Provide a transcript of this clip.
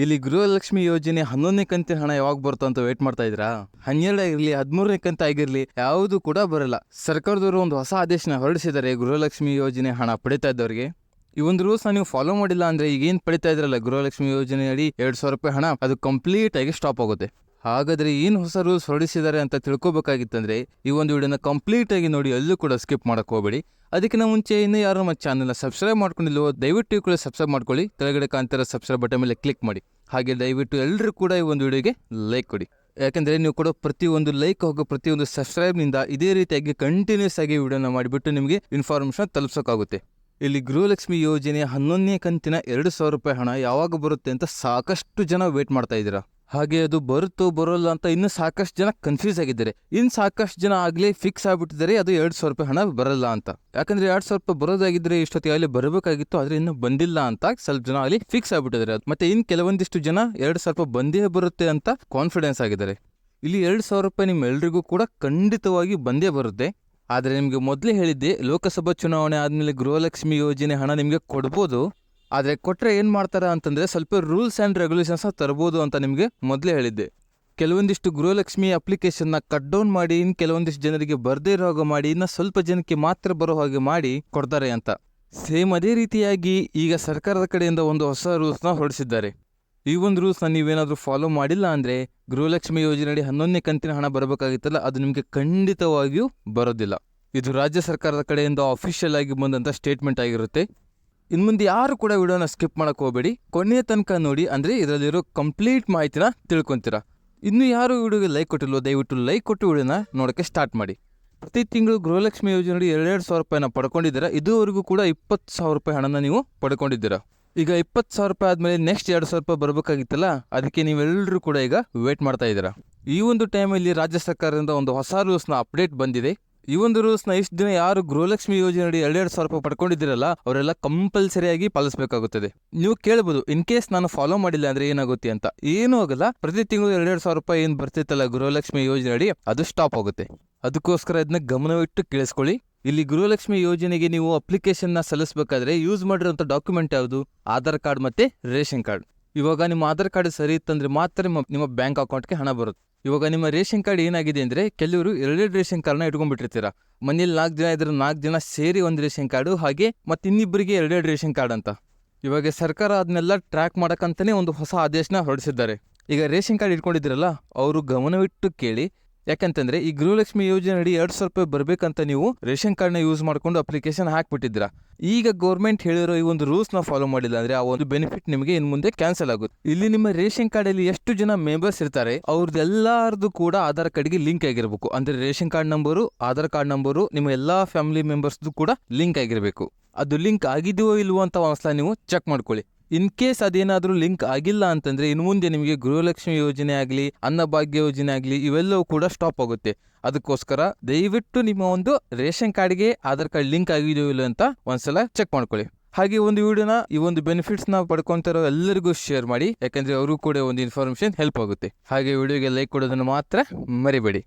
ಇಲ್ಲಿ ಗೃಹಲಕ್ಷ್ಮಿ ಯೋಜನೆ ಹನ್ನೊಂದನೇ ಕಂತಿನ ಹಣ ಯಾವಾಗ ಬರುತ್ತೋ ಅಂತ ವೇಟ್ ಮಾಡ್ತಾ ಇದ್ರಾ ಹನ್ನೆರಡು ಆಗಿರ್ಲಿ ಹದಿಮೂರನೇ ಕಂತ ಆಗಿರ್ಲಿ, ಯಾವುದು ಕೂಡ ಬರಲ್ಲ. ಸರ್ಕಾರದವರು ಒಂದು ಹೊಸ ಆದೇಶನ ಹೊರಡಿಸಿದ್ದಾರೆ ಗೃಹಲಕ್ಷ್ಮಿ ಯೋಜನೆ ಹಣ ಪಡಿತಾ ಇದ್ದವರಿಗೆ. ಈ ಒಂದು ರೂಲ್ಸ್ ನೀವು ಫಾಲೋ ಮಾಡಿಲ್ಲ ಅಂದ್ರೆ ಈಗ ಏನ್ ಪಡಿತಾ ಇದ್ರಲ್ಲ ಗೃಹಲಕ್ಷ್ಮಿ ಯೋಜನೆ ಅಡಿ ಎರಡ್ ಸಾವಿರ ರೂಪಾಯಿ ಹಣ, ಅದು ಕಂಪ್ಲೀಟ್ ಆಗಿ ಸ್ಟಾಪ್ ಆಗುತ್ತೆ. ಹಾಗಾದ್ರೆ ಏನ್ ಹೊಸ ರೂಲ್ಸ್ ಹೊರಡಿಸಿದ್ದಾರೆ ಅಂತ ತಿಳ್ಕೊಬೇಕಾಗಿತ್ತಂದ್ರೆ, ಈ ಒಂದು ವಿಡಿಯೋನ ಕಂಪ್ಲೀಟ್ ಆಗಿ ನೋಡಿ ಎಲ್ಲೂ ಕೂಡ ಸ್ಕಿಪ್ ಮಾಡಕ್ ಹೋಗಬೇಡಿ. ಅದಕ್ಕಿಂತ ಮುಂಚೆ ಇನ್ನೂ ಯಾರು ನಮ್ಮ ಚಾನಲ್ನ ಸಬ್ಸ್ಕ್ರೈಬ್ ಮಾಡ್ಕೊಂಡಿಲ್ವೋ, ದಯವಿಟ್ಟು ಕೂಡ ಸಬ್ಸ್ಕ್ರೈಬ್ ಮಾಡ್ಕೊಳ್ಳಿ. ಕೆಳಗಡೆ ಕಾಣ್ತಿರೋ ಸಬ್ಸ್ಕ್ರೈಬ್ ಬಟನ್ ಮೇಲೆ ಕ್ಲಿಕ್ ಮಾಡಿ. ಹಾಗೆ ದಯವಿಟ್ಟು ಎಲ್ಲರೂ ಕೂಡ ಈ ಒಂದು ವಿಡಿಯೋಗೆ ಲೈಕ್ ಕೊಡಿ. ಯಾಕಂದ್ರೆ ನೀವು ಕೊಡೋ ಪ್ರತಿಯೊಂದು ಲೈಕ್ ಹಾಗೂ ಪ್ರತಿಯೊಂದು ಸಬ್ಸ್ಕ್ರೈಬ್ನಿಂದ ಇದೇ ರೀತಿಯಾಗಿ ಕಂಟಿನ್ಯೂಸ್ ಆಗಿ ವಿಡಿಯೋನ ಮಾಡಿಬಿಟ್ಟು ನಿಮಗೆ ಇನ್ಫಾರ್ಮೇಷನ್ ತಲುಪಿಸೋಕ್ಕಾಗುತ್ತೆ. ಇಲ್ಲಿ ಗೃಹಲಕ್ಷ್ಮಿ ಯೋಜನೆ ಹನ್ನೊಂದನೇ ಕಂತಿನ ಎರಡು ಸಾವಿರ ರೂಪಾಯಿ ಹಣ ಯಾವಾಗ ಬರುತ್ತೆ ಅಂತ ಸಾಕಷ್ಟು ಜನ ವೇಟ್ ಮಾಡ್ತಾ ಇದ್ದೀರಾ. ಹಾಗೆ ಅದು ಬರುತ್ತೋ ಬರೋಲ್ಲ ಅಂತ ಇನ್ನೂ ಸಾಕಷ್ಟು ಜನ ಕನ್ಫ್ಯೂಸ್ ಆಗಿದ್ದಾರೆ. ಇನ್ನು ಸಾಕಷ್ಟು ಜನ ಆಗಲೇ ಫಿಕ್ಸ್ ಆಗ್ಬಿಟ್ಟಿದ್ದಾರೆ, ಅದು ಎರಡು ಸಾವಿರ ರೂಪಾಯಿ ಹಣ ಬರಲ್ಲ ಅಂತ. ಯಾಕಂದ್ರೆ ಎರಡು ಸಾವಿರ ರೂಪಾಯಿ ಬರೋದಾಗಿದ್ರೆ ಇಷ್ಟೊತ್ತಿಗೆ ಅಲ್ಲಿ ಬರಬೇಕಾಗಿತ್ತು, ಆದ್ರೆ ಇನ್ನು ಬಂದಿಲ್ಲ ಅಂತ ಸ್ವಲ್ಪ ಜನ ಅಲ್ಲಿ ಫಿಕ್ಸ್ ಆಗ್ಬಿಟ್ಟಿದ್ದಾರೆ. ಮತ್ತೆ ಇನ್ನು ಕೆಲವೊಂದಿಷ್ಟು ಜನ ಎರಡು ಸಾವಿರ ರೂಪಾಯಿ ಬಂದೇ ಬರುತ್ತೆ ಅಂತ ಕಾನ್ಫಿಡೆನ್ಸ್ ಆಗಿದ್ದಾರೆ. ಇಲ್ಲಿ ಎರಡು ಸಾವಿರ ರೂಪಾಯಿ ನಿಮ್ಮೆಲ್ಲರಿಗೂ ಕೂಡ ಖಂಡಿತವಾಗಿ ಬಂದೇ ಬರುತ್ತೆ. ಆದರೆ ನಿಮಗೆ ಮೊದಲೇ ಹೇಳಿದ್ದೆ, ಲೋಕಸಭಾ ಚುನಾವಣೆ ಆದಮೇಲೆ ಗೃಹಲಕ್ಷ್ಮಿ ಯೋಜನೆ ಹಣ ನಿಮಗೆ ಕೊಡ್ಬೋದು. ಆದರೆ ಕೊಟ್ಟರೆ ಏನು ಮಾಡ್ತಾರೆ ಅಂತಂದರೆ ಸ್ವಲ್ಪ ರೂಲ್ಸ್ ಆ್ಯಂಡ್ ರೆಗ್ಯುಲೇಷನ್ಸ್ ತರ್ಬೋದು ಅಂತ ನಿಮಗೆ ಮೊದಲೇ ಹೇಳಿದ್ದೆ. ಕೆಲವೊಂದಿಷ್ಟು ಗೃಹಲಕ್ಷ್ಮಿ ಅಪ್ಲಿಕೇಶನ್ನ ಕಟ್ ಡೌನ್ ಮಾಡಿ ಇನ್ನು ಕೆಲವೊಂದಿಷ್ಟು ಜನರಿಗೆ ಬರದೇ ಇರೋ ಹಾಗೆ ಮಾಡಿ, ಇನ್ನು ಸ್ವಲ್ಪ ಜನಕ್ಕೆ ಮಾತ್ರ ಬರೋ ಹಾಗೆ ಮಾಡಿ ಕೊಡ್ತಾರೆ ಅಂತ. ಸೇಮ್ ಅದೇ ರೀತಿಯಾಗಿ ಈಗ ಸರ್ಕಾರದ ಕಡೆಯಿಂದ ಒಂದು ಹೊಸ ರೂಲ್ಸ್ನ ಹೊರಡಿಸಿದ್ದಾರೆ. ಈ ಒಂದು ರೂಲ್ಸ್ನ ನೀವೇನಾದರೂ ಫಾಲೋ ಮಾಡಿಲ್ಲ ಅಂದರೆ ಗೃಹಲಕ್ಷ್ಮಿ ಯೋಜನೆಯಡಿ ಹನ್ನೊಂದನೇ ಕಂತಿನ ಹಣ ಬರಬೇಕಾಗಿತ್ತಲ್ಲ, ಅದು ನಿಮಗೆ ಖಂಡಿತವಾಗಿಯೂ ಬರೋದಿಲ್ಲ. ಇದು ರಾಜ್ಯ ಸರ್ಕಾರದ ಕಡೆಯಿಂದ ಅಫಿಷಿಯಲ್ ಆಗಿ ಬಂದಂಥ ಸ್ಟೇಟ್ಮೆಂಟ್ ಆಗಿರುತ್ತೆ. ಇನ್ನು ಮುಂದೆ ಯಾರು ಕೂಡ ವಿಡಿಯೋನ ಸ್ಕಿಪ್ ಮಾಡಕ್ ಹೋಗಬೇಡಿ. ಕೊನೆಯ ತನಕ ನೋಡಿ, ಅಂದ್ರೆ ಇದರಲ್ಲಿರೋ ಕಂಪ್ಲೀಟ್ ಮಾಹಿತಿನ ತಿಳ್ಕೊಂತೀರಾ. ಇನ್ನು ಯಾರು ವಿಡಿಯೋಗೆ ಲೈಕ್ ಕೊಟ್ಟಿಲ್ವೋ, ದಯವಿಟ್ಟು ಲೈಕ್ ಕೊಟ್ಟು ವಿಡಿಯೋನ ನೋಡಕ್ಕೆ ಸ್ಟಾರ್ಟ್ ಮಾಡಿ. ಪ್ರತಿ ತಿಂಗಳು ಗೃಹಲಕ್ಷ್ಮಿ ಯೋಜನೆಯಡಿ ಎರಡೆರಡು ಸಾವಿರ ರೂಪಾಯಿನ ಪಡ್ಕೊಂಡಿದ್ದೀರಾ. ಇದುವರೆಗೂ ಕೂಡ ಇಪ್ಪತ್ತು ಸಾವಿರ ರೂಪಾಯಿ ಹಣನ ನೀವು ಪಡ್ಕೊಂಡಿದ್ದೀರಾ. ಈಗ ಇಪ್ಪತ್ತು ಸಾವಿರ ರೂಪಾಯಿ ಆದಮೇಲೆ ನೆಕ್ಸ್ಟ್ ಎರಡು ಸಾವಿರ ರೂಪಾಯಿ ಬರಬೇಕಾಗಿತ್ತಲ್ಲ, ಅದಕ್ಕೆ ನೀವೆಲ್ಲರೂ ಕೂಡ ಈಗ ವೇಟ್ ಮಾಡ್ತಾ ಇದ್ದೀರಾ. ಈ ಒಂದು ಟೈಮಲ್ಲಿ ರಾಜ್ಯ ಸರ್ಕಾರದಿಂದ ಒಂದು ಹೊಸ ರೂಲ್ಸ್ನ ಅಪ್ಡೇಟ್ ಬಂದಿದೆ. ಈ ಒಂದು ರೂಲ್ಸ್ನ ಇಷ್ಟು ದಿನ ಯಾರು ಗೃಹಲಕ್ಷ್ಮಿ ಯೋಜನೆಯಡಿ ಎರಡೆರಡು ಸಾವಿರ ರೂಪಾಯಿ ಪಡ್ಕೊಂಡಿದ್ದೀರಲ್ಲ, ಅವರೆಲ್ಲ ಕಂಪಲ್ಸರಿಯಾಗಿ ಪಾಲಿಸಬೇಕಾಗುತ್ತದೆ. ನೀವು ಕೇಳಬಹುದು ಇನ್ ಕೇಸ್ ನಾನು ಫಾಲೋ ಮಾಡಿಲ್ಲ ಅಂದ್ರೆ ಏನಾಗುತ್ತೆ ಅಂತ. ಏನೂ ಆಗಲ್ಲ, ಪ್ರತಿ ತಿಂಗಳು ಎರಡೆರಡು ಸಾವಿರ ರೂಪಾಯಿ ಏನು ಬರ್ತಿತ್ತಲ್ಲ ಗೃಹಲಕ್ಷ್ಮಿ ಯೋಜನೆಯಡಿ, ಅದು ಸ್ಟಾಪ್ ಆಗುತ್ತೆ. ಅದಕ್ಕೋಸ್ಕರ ಇದನ್ನ ಗಮನವಿಟ್ಟು ಕೇಳಿಸ್ಕೊಳ್ಳಿ. ಇಲ್ಲಿ ಗೃಹಲಕ್ಷ್ಮಿ ಯೋಜನೆಗೆ ನೀವು ಅಪ್ಲಿಕೇಶನ್ನ ಸಲ್ಲಿಸಬೇಕಾದ್ರೆ ಯೂಸ್ ಮಾಡಿರೋಂಥ ಡಾಕ್ಯುಮೆಂಟ್ ಯಾವುದು? ಆಧಾರ್ ಕಾರ್ಡ್ ಮತ್ತೆ ರೇಷನ್ ಕಾರ್ಡ್. ಇವಾಗ ನಿಮ್ಮ ಆಧಾರ್ ಕಾರ್ಡ್ ಸರಿ ಇತ್ತಂದ್ರೆ ಮಾತ್ರ ನಿಮ್ಮ ನಿಮ್ಮ ಬ್ಯಾಂಕ್ ಅಕೌಂಟ್ಗೆ ಹಣ ಬರುತ್ತೆ. ಇವಾಗ ನಿಮ್ಮ ರೇಷನ್ ಕಾರ್ಡ್ ಏನಾಗಿದೆ ಅಂದ್ರೆ ಕೆಲವರು ಎರಡೆರಡು ರೇಷನ್ ಕಾರ್ಡ್ನ ಇಟ್ಕೊಂಡ್ಬಿಟ್ಟಿರ್ತೀರ. ಮನೇಲಿ ನಾಲ್ಕು ಜನ ಇದ್ರೆ ನಾಲ್ಕು ಜನ ಸೇರಿ ಒಂದು ರೇಷನ್ ಕಾರ್ಡು, ಹಾಗೆ ಮತ್ತೆ ಇನ್ನಿಬ್ಬರಿಗೆ ಎರಡೆರಡು ರೇಷನ್ ಕಾರ್ಡ್ ಅಂತ. ಇವಾಗ ಸರ್ಕಾರ ಅದನ್ನೆಲ್ಲ ಟ್ರ್ಯಾಕ್ ಮಾಡೋಕ್ಕಂತಲೇ ಒಂದು ಹೊಸ ಆದೇಶನ ಹೊರಡಿಸಿದ್ದಾರೆ. ಈಗ ರೇಷನ್ ಕಾರ್ಡ್ ಇಟ್ಕೊಂಡಿದ್ದೀರಲ್ಲ, ಅವರು ಗಮನವಿಟ್ಟು ಕೇಳಿ ಯಾಕಂತಂದ್ರೆ ಈ ಗೃಹಲಕ್ಷ್ಮಿ ಯೋಜನೆ ಅಡಿ ಎರಡು ಸಾವಿರ ರೂಪಾಯಿ ಬರ್ಬೇಕಂತ ನೀವು ರೇಷನ್ ಕಾರ್ಡ್ನ ಯೂಸ್ ಮಾಡ್ಕೊಂಡು ಅಪ್ಲಿಕೇಶನ್ ಹಾಕ್ಬಿಟ್ಟಿದ್ದೀರಾ. ಈಗ ಗೌರ್ಮೆಂಟ್ ಹೇಳಿರೋ ಈ ಒಂದು ರೂಲ್ಸ್ನ ಫಾಲೋ ಮಾಡಿಲ್ಲ ಅಂದ್ರೆ ಆ ಒಂದು ಬೆನಿಫಿಟ್ ನಿಮಗೆ ಇನ್ನು ಮುಂದೆ ಕ್ಯಾನ್ಸಲ್ ಆಗುತ್ತೆ. ಇಲ್ಲಿ ನಿಮ್ಮ ರೇಷನ್ ಕಾರ್ಡಲ್ಲಿ ಎಷ್ಟು ಜನ ಮೆಂಬರ್ಸ್ ಇರ್ತಾರೆ ಅವ್ರದ್ದು ಎಲ್ಲಾರ್ದು ಕೂಡ ಆಧಾರ್ ಕಾರ್ಡ್ಗೆ ಲಿಂಕ್ ಆಗಿರಬೇಕು. ಅಂದ್ರೆ ration card number, Aadhaar card number, ನಿಮ್ಮ ಎಲ್ಲಾ ಫ್ಯಾಮಿಲಿ ಮೆಂಬರ್ಸ್ದು ಕೂಡ ಲಿಂಕ್ ಆಗಿರಬೇಕು. ಅದು ಲಿಂಕ್ ಆಗಿದೆಯೋ ಇಲ್ವೋ ಅಂತ ಒಂದ್ಸಲ ನೀವು ಚೆಕ್ ಮಾಡ್ಕೊಳ್ಳಿ. ಇನ್ ಕೇಸ್ ಅದೇನಾದ್ರೂ ಲಿಂಕ್ ಆಗಿಲ್ಲ ಅಂತಂದ್ರೆ ಇನ್ನು ಮುಂದೆ ನಿಮಗೆ ಗೃಹಲಕ್ಷ್ಮಿ ಯೋಜನೆ ಆಗಲಿ, ಅನ್ನಭಾಗ್ಯ ಯೋಜನೆ ಆಗಲಿ, ಇವೆಲ್ಲವೂ ಕೂಡ ಸ್ಟಾಪ್ ಆಗುತ್ತೆ. ಅದಕ್ಕೋಸ್ಕರ ದಯವಿಟ್ಟು ನಿಮ್ಮ ಒಂದು ರೇಷನ್ ಕಾರ್ಡ್ಗೆ ಆಧಾರ್ ಕಾರ್ಡ್ ಲಿಂಕ್ ಆಗಿದೆಯೋ ಇಲ್ಲ ಅಂತ ಒಂದ್ಸಲ ಚೆಕ್ ಮಾಡ್ಕೊಳ್ಳಿ. ಹಾಗೆ ಒಂದು ವಿಡಿಯೋನ, ಈ ಒಂದು ಬೆನಿಫಿಟ್ಸ್ನ ಪಡ್ಕೊಂತಿರೋ ಎಲ್ಲರಿಗೂ ಶೇರ್ ಮಾಡಿ, ಯಾಕಂದ್ರೆ ಅವರು ಕೂಡ ಒಂದು ಇನ್ಫಾರ್ಮೇಶನ್ ಹೆಲ್ಪ್ ಆಗುತ್ತೆ. ಹಾಗೆ ವಿಡಿಯೋಗೆ ಲೈಕ್ ಕೊಡೋದನ್ನು ಮಾತ್ರ ಮರಿಬೇಡಿ.